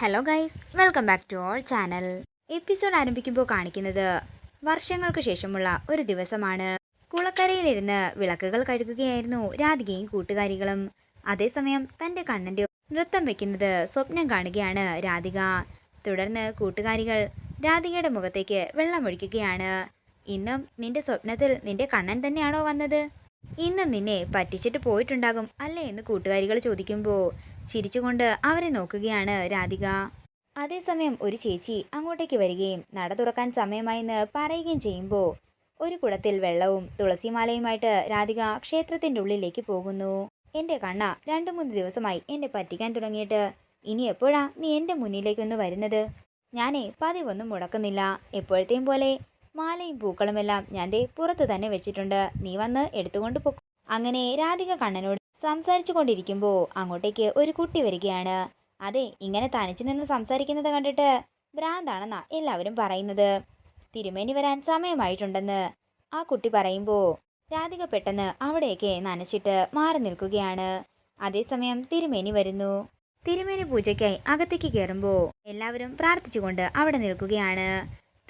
Hello guys welcome back to our channel episode ആരംഭിക്കുമ്പോൾ കാണിക്കുന്നത് വർഷങ്ങൾക്ക് ശേഷമുള്ള ഒരു ദിവസമാണ്. കുളക്കരയിലിരുന്ന് വിളക്കുകൾ കഴുകുകയായിരുന്നു രാധികയും കൂട്ടുകാരികളും. അതേസമയം തന്റെ കണ്ണന്റെ നൃത്തം വെക്കുന്നത് സ്വപ്നം കാണുകയാണ് രാധിക. തുടർന്ന് കൂട്ടുകാരികൾ രാധികയുടെ മുഖത്തേക്ക് വെള്ളമൊഴിക്കുകയാണ് ഇന്നും നിന്റെ സ്വപ്നത്തിൽ നിന്റെ കണ്ണൻ തന്നെയാണോ വന്നത്? ഇന്നും നിന്നെ പറ്റിച്ചിട്ട് പോയിട്ടുണ്ടാകും അല്ലേ എന്ന് കൂട്ടുകാരികൾ ചോദിക്കുമ്പോൾ ചിരിച്ചുകൊണ്ട് അവരെ നോക്കുകയാണ് രാധിക. അതേസമയം ഒരു ചേച്ചി അങ്ങോട്ടേക്ക് വരികയും നട തുറക്കാൻ സമയമായെന്ന് പറയുകയും ചെയ്യുമ്പോൾ ഒരു കുടത്തിൽ വെള്ളവും തുളസിമാലയുമായിട്ട് രാധിക ക്ഷേത്രത്തിന്റെ ഉള്ളിലേക്ക് പോകുന്നു. എന്റെ കണ്ണ രണ്ടു മൂന്ന് ദിവസമായി എന്നെ പറ്റിക്കാൻ തുടങ്ങിയിട്ട്. ഇനി എപ്പോഴാ നീ എന്റെ മുന്നിലേക്കൊന്ന് വരുന്നത്? ഞാനേ പതിവൊന്നും മുടക്കുന്നില്ല. എപ്പോഴത്തെയും പോലെ മാലയും പൂക്കളുമെല്ലാം ഞാൻ ദേ പുറത്ത് തന്നെ വെച്ചിട്ടുണ്ട്. നീ വന്ന് എടുത്തുകൊണ്ട് പോ അങ്ങനെ രാധിക കണ്ണനോട് സംസാരിച്ചു കൊണ്ടിരിക്കുമ്പോൾ അങ്ങോട്ടേക്ക് ഒരു കുട്ടി വരികയാണ്. അതെ ഇങ്ങനെ തനിച്ചു നിന്ന് സംസാരിക്കുന്നത് കണ്ടിട്ട് ഭ്രാന്താണെന്നാ എല്ലാവരും പറയുന്നത്. തിരുമേനി വരാൻ സമയമായിട്ടുണ്ടെന്ന് ആ കുട്ടി പറയുമ്പോൾ രാധിക പെട്ടെന്ന് അവിടെയൊക്കെ നനച്ചിട്ട് മാറി നിൽക്കുകയാണ്. അതേസമയം തിരുമേനി വരുന്നു. തിരുമേനി പൂജയ്ക്കായി അകത്തേക്ക് കയറുമ്പോൾ എല്ലാവരും പ്രാർത്ഥിച്ചുകൊണ്ട് അവിടെ നിൽക്കുകയാണ്.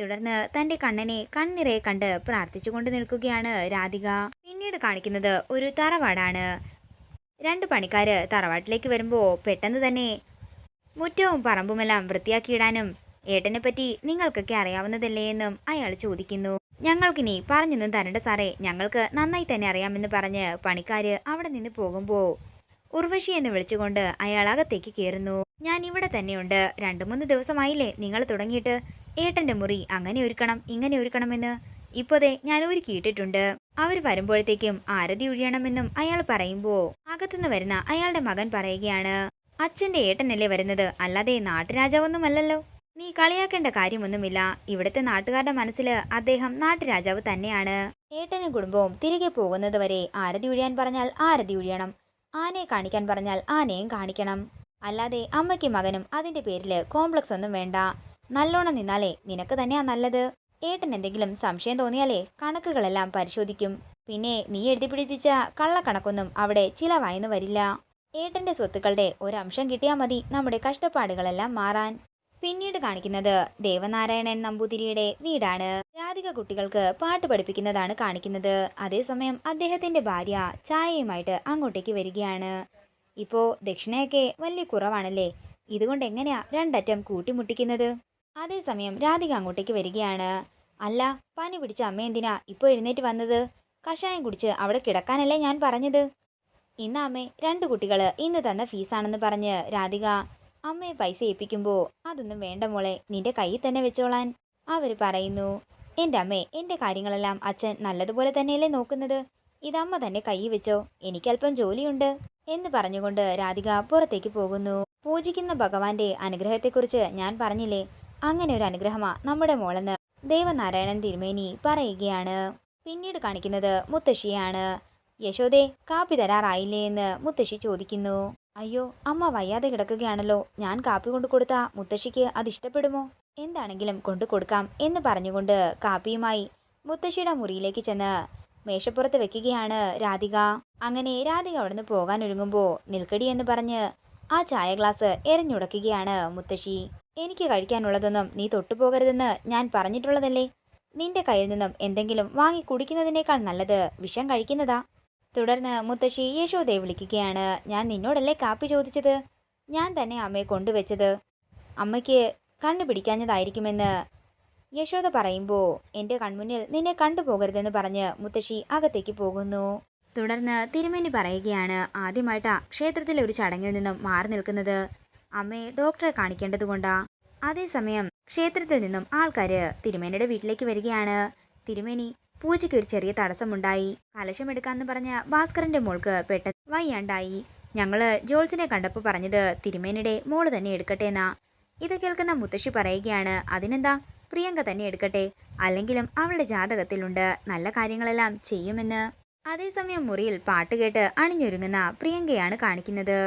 തുടർന്ന് തന്റെ കണ്ണനെ കണ്ണിറെ കണ്ട് പ്രാർത്ഥിച്ചുകൊണ്ട് നിൽക്കുകയാണ് രാധിക. പിന്നീട് കാണിക്കുന്നത് ഒരു തറവാടാണ്. രണ്ട് പണിക്കാര് തറവാട്ടിലേക്ക് വരുമ്പോൾ പെട്ടെന്ന് തന്നെ മുറ്റവും പറമ്പുമെല്ലാം വൃത്തിയാക്കിയിടാനും ഏട്ടനെ പറ്റി നിങ്ങൾക്കൊക്കെ അറിയാവുന്നതല്ലേ എന്നും അയാൾ ചോദിക്കുന്നു. ഞങ്ങൾക്കിനി പറഞ്ഞൊന്നും തരണ്ട സാറേ ഞങ്ങൾക്ക് നന്നായി തന്നെ അറിയാമെന്ന് പറഞ്ഞ് പണിക്കാര് അവിടെ നിന്ന് പോകുമ്പോൾ ഉർവശി എന്ന് വിളിച്ചുകൊണ്ട് അയാൾ അകത്തേക്ക് കയറുന്നു ഞാൻ ഇവിടെ തന്നെയുണ്ട്. രണ്ടു മൂന്ന് ദിവസമായില്ലേ നിങ്ങൾ തുടങ്ങിയിട്ട്. ഏട്ടന്റെ മുറി അങ്ങനെ ഒരുക്കണം ഇങ്ങനെ ഒരുക്കണമെന്ന്. ഇപ്പോതേ ഞാൻ ഒരുക്കിയിട്ടിട്ടുണ്ട് അവർ വരുമ്പോഴത്തേക്കും ആരതി ഒഴിയണമെന്നും അയാൾ പറയുമ്പോൾ അകത്തുനിന്ന് വരുന്ന അയാളുടെ മകൻ പറയുകയാണ് അച്ഛന്റെ ഏട്ടനല്ലേ വരുന്നത് അല്ലാതെ നാട്ടുരാജാവൊന്നുമല്ലല്ലോ. നീ കളിയാക്കേണ്ട കാര്യമൊന്നുമില്ല. ഇവിടുത്തെ നാട്ടുകാരുടെ മനസ്സിൽ അദ്ദേഹം നാട്ടുരാജാവ് തന്നെയാണ്. ഏട്ടനും കുടുംബവും തിരികെ പോകുന്നത് വരെ ആരതി ഒഴിയാൻ പറഞ്ഞാൽ ആരതി ഒഴിയണം. ആനയെ കാണിക്കാൻ പറഞ്ഞാൽ ആനയും കാണിക്കണം. അല്ലാതെ അമ്മയ്ക്കും മകനും അതിന്റെ പേരിൽ കോംപ്ലക്സ് ഒന്നും വേണ്ട. നല്ലോണം നിന്നാലേ നിനക്ക് തന്നെയാ നല്ലത്. ഏട്ടൻ എന്തെങ്കിലും സംശയം തോന്നിയാലേ കണക്കുകളെല്ലാം പരിശോധിക്കും. പിന്നെ നീ എഴുതി പിടിപ്പിച്ച കള്ളക്കണക്കൊന്നും അവിടെ ചിലവായെന്ന് വരില്ല. ഏട്ടന്റെ സ്വത്തുക്കളുടെ ഒരംശം കിട്ടിയാൽ മതി നമ്മുടെ കഷ്ടപ്പാടുകളെല്ലാം മാറാൻ. പിന്നീട് കാണിക്കുന്നത് ദേവനാരായണൻ നമ്പൂതിരിയുടെ വീടാണ്. രാധിക കുട്ടികൾക്ക് പാട്ട് പഠിപ്പിക്കുന്നതാണ് കാണിക്കുന്നത്. അതേസമയം അദ്ദേഹത്തിന്റെ ഭാര്യ ചായയുമായിട്ട് അങ്ങോട്ടേക്ക് വരികയാണ്. ഇപ്പോ ദക്ഷിണയൊക്കെ വലിയ കുറവാണല്ലേ? ഇതുകൊണ്ട് എങ്ങനെയാ രണ്ടറ്റം കൂട്ടിമുട്ടിക്കുന്നത്? അതേസമയം രാധിക അങ്ങോട്ടേക്ക് വരികയാണ്. അല്ല പനി പിടിച്ച അമ്മ എന്തിനാ ഇപ്പോൾ എഴുന്നേറ്റ് വന്നത്? കഷായം കുടിച്ച് അവിടെ കിടക്കാനല്ലേ ഞാൻ പറഞ്ഞത്? ഇന്ന് അമ്മേ രണ്ട് കുട്ടികൾ ഇന്ന് തന്ന ഫീസാണെന്ന് പറഞ്ഞ് രാധിക അമ്മയെ പൈസ ഏൽപ്പിക്കുമ്പോൾ അതൊന്നും വേണ്ട മോളെ നിന്റെ കയ്യിൽ തന്നെ വെച്ചോളാൻ. അവർ പറയുന്നു എന്റെ അമ്മേ എന്റെ കാര്യങ്ങളെല്ലാം അച്ഛൻ നല്ലതുപോലെ തന്നെയല്ലേ നോക്കുന്നത്? ഇതമ്മ തന്നെ കൈ വെച്ചോ? എനിക്കല്പം ജോലിയുണ്ട്. എന്ന് പറഞ്ഞുകൊണ്ട് രാധിക പുറത്തേക്ക് പോകുന്നു. പൂജിക്കുന്ന ഭഗവാന്റെ അനുഗ്രഹത്തെക്കുറിച്ച് ഞാൻ പറഞ്ഞില്ലേ? അങ്ങനെ ഒരു അനുഗ്രഹമാ നമ്മുടെ മോളെന്ന് ദേവനാരായണൻ തിരുമേനി പറയുകയാണ്. പിന്നീട് കാണിക്കുന്നത് മുത്തശ്ശിയാണ്. യശോദേ കാപ്പി തരാറായില്ലേ എന്ന് മുത്തശ്ശി ചോദിക്കുന്നു. അയ്യോ അമ്മ വയ്യാതെ കിടക്കുകയാണല്ലോ. ഞാൻ കാപ്പി കൊണ്ടു കൊടുത്താ മുത്തശ്ശിക്ക് അത് ഇഷ്ടപ്പെടുമോ? എന്താണെങ്കിലും കൊണ്ടു കൊടുക്കാം എന്ന് പറഞ്ഞുകൊണ്ട് കാപ്പിയുമായി മുത്തശ്ശിയുടെ മുറിയിലേക്ക് ചെന്ന് മേശപ്പുറത്ത് വെക്കുകയാണ് രാധിക. അങ്ങനെ രാധിക അവിടുന്ന് പോകാൻ ഒരുങ്ങുമ്പോൾ നിൽക്കടി എന്ന് പറഞ്ഞ് ആ ചായ ഗ്ലാസ് എറിഞ്ഞുടക്കുകയാണ് മുത്തശ്ശി. എനിക്ക് കഴിക്കാനുള്ളതൊന്നും നീ തൊട്ടുപോകരുതെന്ന് ഞാൻ പറഞ്ഞിട്ടുള്ളതല്ലേ? നിന്റെ കയ്യിൽ നിന്നും എന്തെങ്കിലും വാങ്ങി കുടിക്കുന്നതിനേക്കാൾ നല്ലത് വിഷം കഴിക്കുന്നതാ. തുടർന്ന് മുത്തശ്ശി യശോദയെ വിളിക്കുകയാണ് ഞാൻ നിന്നോടല്ലേ കാപ്പി ചോദിച്ചത്? ഞാൻ തന്നെ അമ്മയെ കൊണ്ടുവച്ചത്. അമ്മയ്ക്ക് കണ്ടുപിടിക്കാഞ്ഞതായിരിക്കുമെന്ന് യശോദ പറയുമ്പോൾ എന്റെ കൺമുന്നിൽ നിന്നെ കണ്ടുപോകരുതെന്ന് പറഞ്ഞ് മുത്തശ്ശി അകത്തേക്ക് പോകുന്നു. തുടർന്ന് തിരുമേനി പറയുകയാണ് ആദ്യമായിട്ടാ ക്ഷേത്രത്തിലെ ഒരു ചടങ്ങിൽ നിന്നും മാറി നിൽക്കുന്നത്. അമ്മയെ ഡോക്ടറെ കാണിക്കേണ്ടതുകൊണ്ടാ. അതേസമയം ക്ഷേത്രത്തിൽ നിന്നും ആൾക്കാര് തിരുമേനിയുടെ വീട്ടിലേക്ക് വരികയാണ്. തിരുമേനി പൂജയ്ക്ക് ഒരു ചെറിയ തടസ്സമുണ്ടായി. കലശം എടുക്കാന്ന് പറഞ്ഞ ഭാസ്കരന്റെ മോൾക്ക് പെട്ടെന്ന് വയ്യാണ്ടായി. ഞങ്ങൾ ജോൾസിനെ കണ്ടപ്പോൾ പറഞ്ഞത് തിരുമേനിയുടെ മോൾ തന്നെ എടുക്കട്ടെ എന്നാ ഇത് കേൾക്കുന്ന മുത്തശ്ശി പറയുകയാണ് അതിനെന്താ? പ്രിയങ്ക തന്നെ എടുക്കട്ടെ. അല്ലെങ്കിലും അവളുടെ ജാതകത്തിലുണ്ട്. നല്ല കാര്യങ്ങളെല്ലാം ചെയ്യുമെന്ന്. അതേസമയം മുറിയിൽ പാട്ട് കേട്ട് അണിഞ്ഞൊരുങ്ങുന്ന പ്രിയങ്കയാണ് കാണിക്കുന്നത്.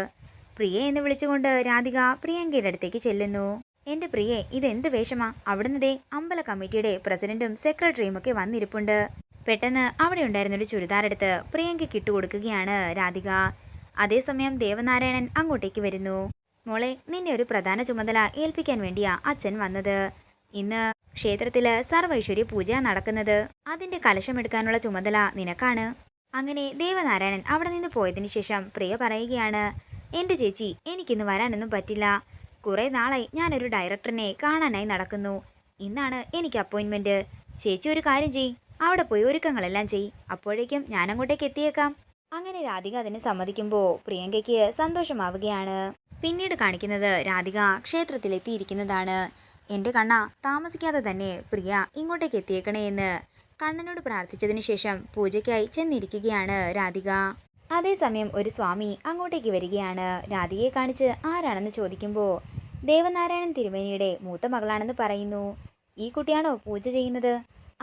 പ്രിയ എന്ന് വിളിച്ചുകൊണ്ട് രാധിക പ്രിയങ്കയുടെ അടുത്തേക്ക് ചെല്ലുന്നു. എന്റെ പ്രിയെ ഇതെന്ത് വേഷമാ? അവിടുന്നതേ അമ്പല കമ്മിറ്റിയുടെ പ്രസിഡന്റും സെക്രട്ടറിയും ഒക്കെ വന്നിരിപ്പുണ്ട്. പെട്ടെന്ന് അവിടെ ഉണ്ടായിരുന്നൊരു ചുരിദാറെടുത്ത് പ്രിയങ്കയ്ക്ക് ഇട്ടുകൊടുക്കുകയാണ് രാധിക. അതേസമയം ദേവനാരായണൻ അങ്ങോട്ടേക്ക് വരുന്നു. മോളെ നിന്നെ ഒരു പ്രധാന ചുമതല ഏൽപ്പിക്കാൻ വേണ്ടിയാ അച്ഛൻ വന്നത്. ഇന്ന് ക്ഷേത്രത്തിൽ സർവൈശ്വര്യ പൂജ നടക്കുന്നത്. അതിന്റെ കലശമെടുക്കാനുള്ള ചുമതല നിനക്കാണ്. അങ്ങനെ ദേവനാരായണൻ അവിടെ നിന്ന് പോയതിനു ശേഷം പ്രിയ പറയുകയാണ് എന്റെ ചേച്ചി എനിക്കിന്ന് വരാനൊന്നും പറ്റില്ല. കുറേ നാളായി ഞാനൊരു ഡയറക്ടറിനെ കാണാനായി നടക്കുന്നു. ഇന്നാണ് എനിക്ക് അപ്പോയിൻമെന്റ് ചേച്ചി ഒരു കാര്യം ചെയ് അവിടെ പോയി ഒരുക്കങ്ങളെല്ലാം ചെയ് അപ്പോഴേക്കും ഞാൻ അങ്ങോട്ടേക്ക് എത്തിയേക്കാം. അങ്ങനെ രാധിക അതിനെ സമ്മതിക്കുമ്പോൾ പ്രിയങ്കയ്ക്ക് സന്തോഷമാവുകയാണ്. പിന്നീട് കാണിക്കുന്നത് രാധിക ക്ഷേത്രത്തിലെത്തിയിരിക്കുന്നതാണ്. എന്റെ കണ്ണ താമസിക്കാതെ തന്നെ പ്രിയ ഇങ്ങോട്ടേക്ക് എത്തിയേക്കണേ എന്ന് കണ്ണനോട് പ്രാർത്ഥിച്ചതിന് ശേഷം പൂജയ്ക്കായി ചെന്നിരിക്കുകയാണ് രാധിക. അതേസമയം ഒരു സ്വാമി അങ്ങോട്ടേക്ക് വരികയാണ്. രാധികയെ കാണിച്ച് ആരാണെന്ന് ചോദിക്കുമ്പോൾ ദേവനാരായണൻ തിരുമേനിയുടെ മൂത്ത മകളാണെന്ന് പറയുന്നു. ഈ കുട്ടിയാണോ പൂജ ചെയ്യുന്നത്?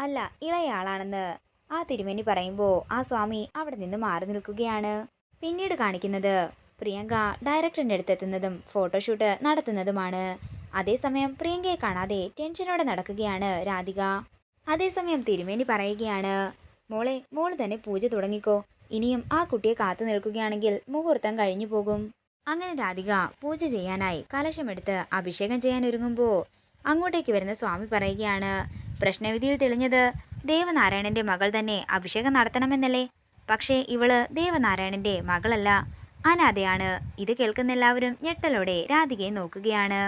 അല്ല ഇളയയാളാണെന്ന് ആ തിരുമേനി പറയുമ്പോൾ ആ സ്വാമി അവിടെ നിന്ന് മാറി നിൽക്കുകയാണ്. പിന്നീട് കാണിക്കുന്നത് പ്രിയങ്ക ഡയറക്ടറിന്റെ അടുത്തെത്തുന്നതും ഫോട്ടോഷൂട്ട് നടത്തുന്നതുമാണ്. അതേസമയം പ്രിയങ്കയെ കാണാതെ ടെൻഷനോടെ നടക്കുകയാണ് രാധിക. അതേസമയം തിരുമേനി പറയുകയാണ് മോളെ മോൾ തന്നെ പൂജ തുടങ്ങിക്കോ. ഇനിയും ആ കുട്ടിയെ കാത്തു നിൽക്കുകയാണെങ്കിൽ മുഹൂർത്തം കഴിഞ്ഞു പോകും. അങ്ങനെ രാധിക പൂജ ചെയ്യാനായി കലശമെടുത്ത് അഭിഷേകം ചെയ്യാൻ ഒരുങ്ങുമ്പോൾ അങ്ങോട്ടേക്ക് വരുന്ന സ്വാമി പറയുകയാണ് പ്രശ്നവിധിയിൽ തെളിഞ്ഞത് ദേവനാരായണന്റെ മകൾ തന്നെ അഭിഷേകം നടത്തണമെന്നല്ലേ? പക്ഷേ ഇവൾ ദേവനാരായണന്റെ മകളല്ല. അനാഥയാണ്. ഇത് കേൾക്കുന്ന എല്ലാവരും ഞെട്ടലോടെ രാധികയെ നോക്കുകയാണ്.